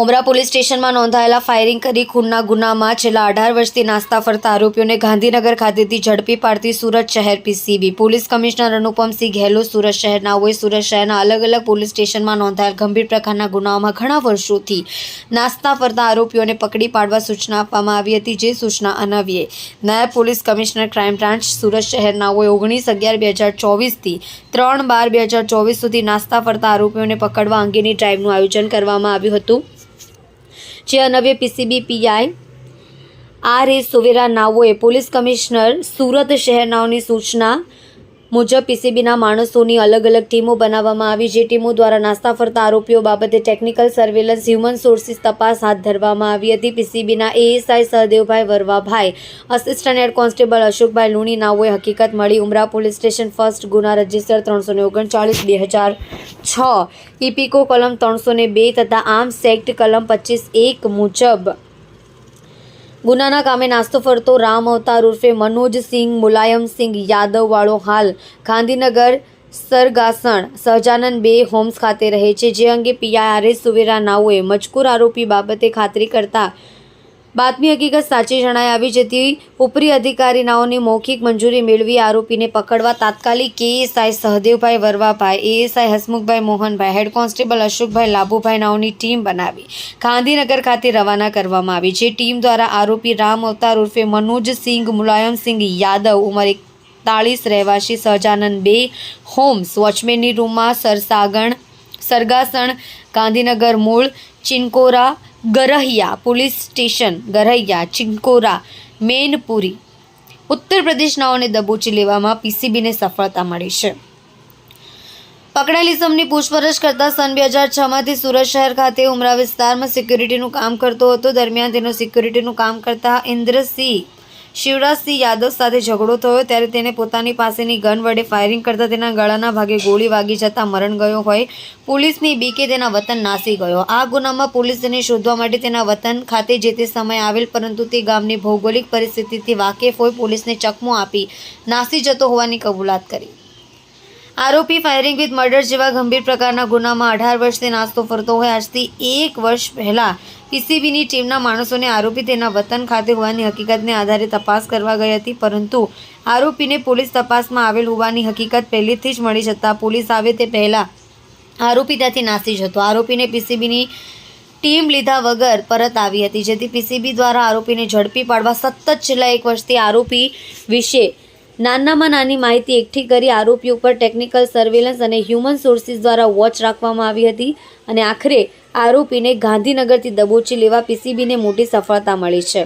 ઉમરા police સ્ટેશનમાં નોંધાયેલા firing કરી ખૂનના ગુનામાં છેલ્લા અઢાર વર્ષથી નાસ્તા ફરતા આરોપીઓને ગાંધીનગર ખાતેથી ઝડપી પાડતી સુરત શહેર PCB. Police commissioner Anupamsingh Gehlot Surat શહેરના હોય. સુરત શહેરના અલગ અલગ પોલીસ સ્ટેશનમાં નોંધાયેલ ગંભીર પ્રકારના ગુનાઓમાં ઘણા વર્ષોથી નાસ્તા ફરતા આરોપીઓને પકડી પાડવા સૂચના આપવામાં આવી હતી, જે સૂચના અન્વયે નાયબ police commissioner crime branch Surat શહેરના હોય. ઓગણીસ અગિયાર બે હજાર ચોવીસથી ત્રણ બાર બે હજાર ચોવીસ સુધી નાસ્તા ફરતા આરોપીઓને પકડવા અંગેની ડ્રાઇવનું આયોજન કરવામાં આવ્યું હતું. જે અન્વયે PCB PI R A Suvera નાઓએ police commissioner Surat શહેરનાઓની સૂચના મુજબ પીસીબીના માણસોની અલગ અલગ ટીમો બનાવવામાં આવી જે ટીમો દ્વારા નાસ્તા ફરતા આરોપીઓ બાબતે ટેકનિકલ સર્વેલન્સ, હ્યુમન સોર્સિસ તપાસ હાથ ધરવામાં આવી હતી. પીસીબીના ASI Sahdevbhai Varvabhai, assistant head constable Ashokbhai Luni નાવોએ હકીકત મળી. ઉમરા પોલીસ સ્ટેશન ફર્સ્ટ ગુના રજિસ્ટર ત્રણસો ઓગણચાળીસ, બે હજાર છ. ઇપિકો કલમ ત્રણસો ને બે તથા આર્મ્સ એક્ટ કલમ પચીસ એક મુજબ ગુનાના કામે નાસ્તો ફરતો રામ અવતાર ઉર્ફે મનોજસિંહ મુલાયમસિંહ યાદવવાળો હાલ ગાંધીનગર સરગાસણ સહજાનંદ બે હોમ્સ ખાતે રહે છે. જે અંગે પીઆઈઆરએસ સુવેરા નાઓએ મજકૂર આરોપી બાબતે ખાતરી કરતા બાતમી હકીકત સાચી જણાઈ આવી જેથી ઉપરી અધિકારીનાઓની મૌખિક મંજૂરી મેળવી આરોપીને પકડવા તાત્કાલિક KSI Sahdevbhai Varvabhai, ASI Hasmukhbhai Mohanbhai, head constable Ashokbhai Labhubhai નાઓની team બનાવી ગાંધીનગર ખાતે રવાના કરવામાં આવી જે ટીમ દ્વારા આરોપી રામ અવતાર ઉર્ફે મનોજસિંહ મુલાયમસિંહ યાદવ ઉંમર એકતાળીસ, રહેવાસી સહજાનંદ બે, હોમ્સ વોચમેનની રૂમમાં સરસાગણ, સરગાસણ, ગાંધીનગર મૂળ, ચિનકોરા ગરહિયા પોલીસ સ્ટેશન, ગરહિયા, ચિંકોરા, મેનપુરી. ઉત્તર પ્રદેશનાઓને દબોચી લેવામાં પીસીબીને સફળતા મળી છે. પકડાયેલી સમની પૂછપરછ કરતા સન બે હજાર છમાંથી સુરત શહેર ખાતે ઉમરા વિસ્તારમાં સિક્યુરિટીનું કામ કરતો હતો. દરમિયાન તેનો સિક્યુરિટીનું કામ કરતા ઇન્દ્રસિંહ શિવરાજસિંહ યાદવ સાથે ઝઘડો થયો ત્યારે તેને પોતાની પાસેની ગન વડે ફાયરિંગ કરતા તેના ગળાના ભાગે ગોળી વાગી જતા મરણ ગયો હોય. પોલીસની બીકે તેના વતન નાસી ગયો. આ ગુનામાં પોલીસ તેને શોધવા માટે તેના વતન ખાતે જે તે સમયે આવેલ, પરંતુ તે ગામની ભૌગોલિક પરિસ્થિતિથી વાકેફ હોય પોલીસને ચકમો આપી નાસી જતો હોવાની કબૂલાત કરી. આરોપી ફાયરિંગ વિથ મર્ડર જેવા ગંભીર પ્રકારના ગુનામાં અઢાર વર્ષથી નાસ્તો ફરતો હોય. આજથી એક વર્ષ પહેલાં પીસીબીની ટીમના માણસોને આરોપી તેના વતન ખાતે હોવાની હકીકતને આધારે તપાસ કરવા ગઈ હતી. પરંતુ આરોપીને પોલીસ તપાસમાં આવેલ હોવાની હકીકત પહેલેથી જ મળી જતાં પોલીસ આવે તે પહેલાં આરોપી ત્યાંથી નાસી જતો. આરોપીને પીસીબીની ટીમ લીધા વગર પરત આવી હતી, જેથી પીસીબી દ્વારા આરોપીને ઝડપી પાડવા સતત છેલ્લા એક વર્ષથી આરોપી વિશે નાનામાં નાની માહિતી એકઠી કરી આરોપી ઉપર ટેકનિકલ સર્વેલન્સ અને હ્યુમન સોર્સિસ દ્વારા વોચ રાખવામાં આવી હતી અને આખરે આરોપીને ગાંધીનગરથી દબોચી લેવા પીસીબીને મોટી સફળતા મળી છે.